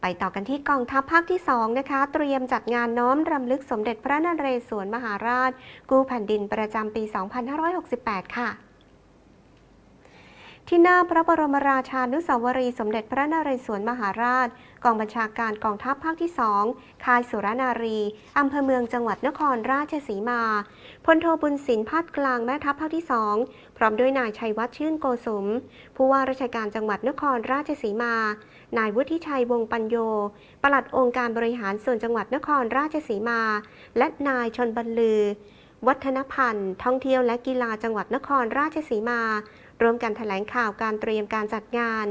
ไปต่อกันที่กองทัพภาคที่ 2 นะคะ เตรียมจัดงานน้อมรำลึกสมเด็จพระนเรศวรมหาราช กู้แผ่นดินประจำปี 2568 ค่ะที่หน้าพระบรมราชานุสาวรีย์สมเด็จพระนเรศวรมหาราช กองบัญชาการกองทัพภาคที่ 2 ค่ายสุรนารี อำเภอเมืองจังหวัดนครราชสีมา พลโทบุญสินพาดกลางแม่ทัพภาคที่ 2 พร้อมด้วยนายชัยวัฒน์ชื่นโกสม ผู้ว่าราชการจังหวัดนครราชสีมา นายวุฒิชัยวงปัญโย ปลัดองค์การบริหารส่วนจังหวัดนครราชสีมา และนายชนบรรลือ วัฒนพันธ์ ท่องเที่ยวและกีฬาจังหวัดนครราชสีมา ร่วมกันแถลงข่าวการเตรียมการจัดงาน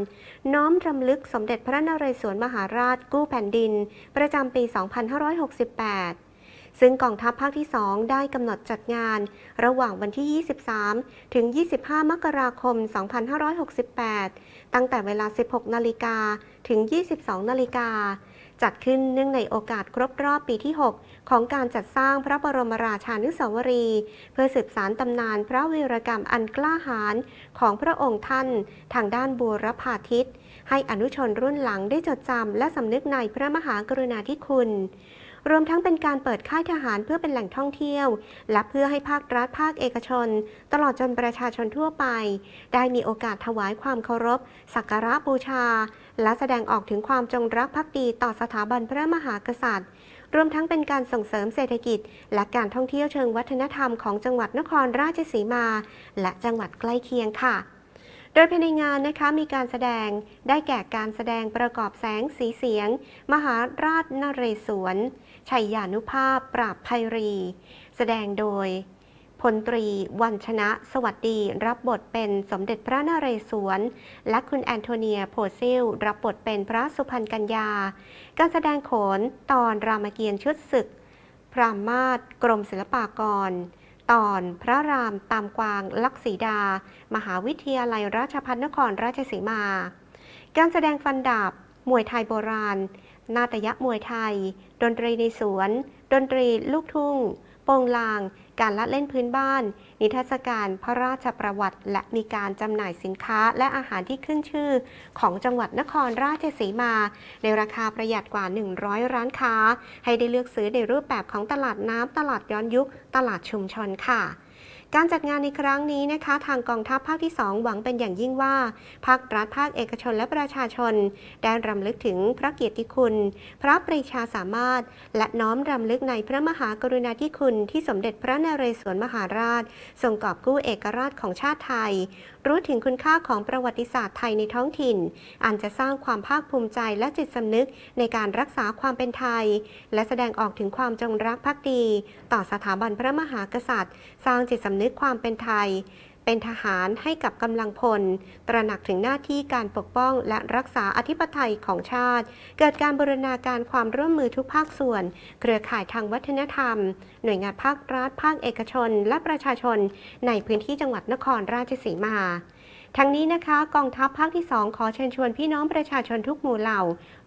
น้อมรำลึกสมเด็จพระนเรศวรมหาราชกู้แผ่นดิน ประจำปี 2568ซึ่งกองทัพภาคที่ 2 ได้กำหนดจัดงาน ระหว่างวันที่ 23 ถึง 25 มกราคม 2568 ตั้งแต่เวลา 16 นาฬิกาถึง 22 นาฬิกา จัดขึ้นเนื่องในโอกาสครบรอบปีที่ 6 ของการจัดสร้างพระบรมราชานุสาวรี เพื่อสืบสารตำนานพระวีรกรรมอันกล้าหาญของพระองค์ท่าน ทางด้านบูรพาทิตให้อนุชนรุ่นหลังได้จดจำและสำนึกในพระมหากรุณาธิคุณ รวมทั้งเป็นการเปิดค่ายทหารเพื่อเป็นแหล่งท่องเที่ยว และเพื่อให้ภาครัฐภาคเอกชน ตลอดจนประชาชนทั่วไป ได้มีโอกาสถวายความเคารพ สักการะบูชา และแสดงออกถึงความจงรักภักดีต่อสถาบันพระมหากษัตริย์รวมทั้งเป็นการส่งเสริมเศรษฐกิจ และการท่องเที่ยวเชิงวัฒนธรรมของจังหวัดนครราชสีมา และจังหวัดใกล้เคียงค่ะ โดยภายในงานนะคะมีการแสดงได้แก่การแสดงประกอบแสงสีเสียง มหาราชนเรศวรชัยยานุภาพปราบภัยรี แสดงโดยพลตรีวันชนะ สวัสดีรับบทเป็นสมเด็จพระนเรศวร และคุณแอนโทเนียโพซิล รับบทเป็นพระสุพรรณกัญญา การแสดงโขนตอนรามเกียรติ์ชุดศึก พรามมาศกรมศิลปากร ตอนพระรามตามกวางลักษีดา มหาวิทยาลัยราชภัฏนครราชสีมา การแสดงฟันดาบ มวยไทยโบราณ นาตยะมวยไทย ดนตรีในสวน ดนตรีลูกทุ่ง ปงลาง การละเล่นพื้นบ้าน นิทรรศการพระราชประวัติ และมีการจำหน่ายสินค้าและอาหารที่ขึ้นชื่อ ของจังหวัดนครราชสีมา ในราคาประหยัดกว่า 100 ร้านค้า ให้ได้เลือกซื้อในรูปแบบของตลาดน้ำตลาดย้อนยุค ตลาดชุมชนค่ะ การจัดงานในครั้งนี้นะคะ ทางกองทัพภาคที่ 2 หวังเป็นอย่างยิ่งว่า ภาครัฐภาคเอกชนและประชาชน ได้รำลึกถึงพระเกียรติคุณ พระปรีชาสามารถ และน้อมรำลึกในพระมหากรุณาธิคุณที่สมเด็จพระนเรศวรมหาราช ทรงกอบกู้เอกราชของชาติไทย รู้ถึงคุณค่าของประวัติศาสตร์ไทยในท้องถิ่น อันจะสร้างความภาคภูมิใจและจิตสำนึกในการรักษาความเป็นไทย และแสดงออกถึงความจงรักภักดี ต่อสถาบันพระมหากษัตริย์ สร้างจิตสำนึกำนึกความเป็นไทย เป็นทหารให้กับกำลังพล ตระหนักถึงหน้าที่การปกป้องและรักษาอธิปไตยของชาติ เกิดการบูรณาการความร่วมมือทุกภาคส่วน เครือข่ายทางวัฒนธรรม หน่วยงานภาครัฐ ภาคเอกชน และประชาชน ในพื้นที่จังหวัดนครราชสีมา ทั้งนี้นะคะ กองทัพภาคที่ 2 ขอเชิญชวนพี่น้องประชาชนทุกหมู่เหล่า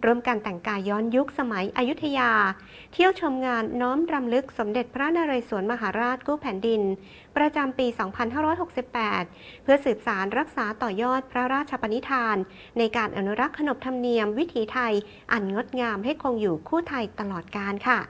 ร่วมกันแต่งกายย้อนยุคสมัยอยุธยา เที่ยวชมงานน้อมรำลึกสมเด็จพระนเรศวรมหาราชกู้แผ่นดิน ประจำปี 2568 เพื่อสืบสารรักษาต่อยอดพระราชปณิธาน ในการอนุรักษ์ขนบธรรมเนียมวิถีไทย อันงดงามให้คงอยู่คู่ไทยตลอดกาลค่ะ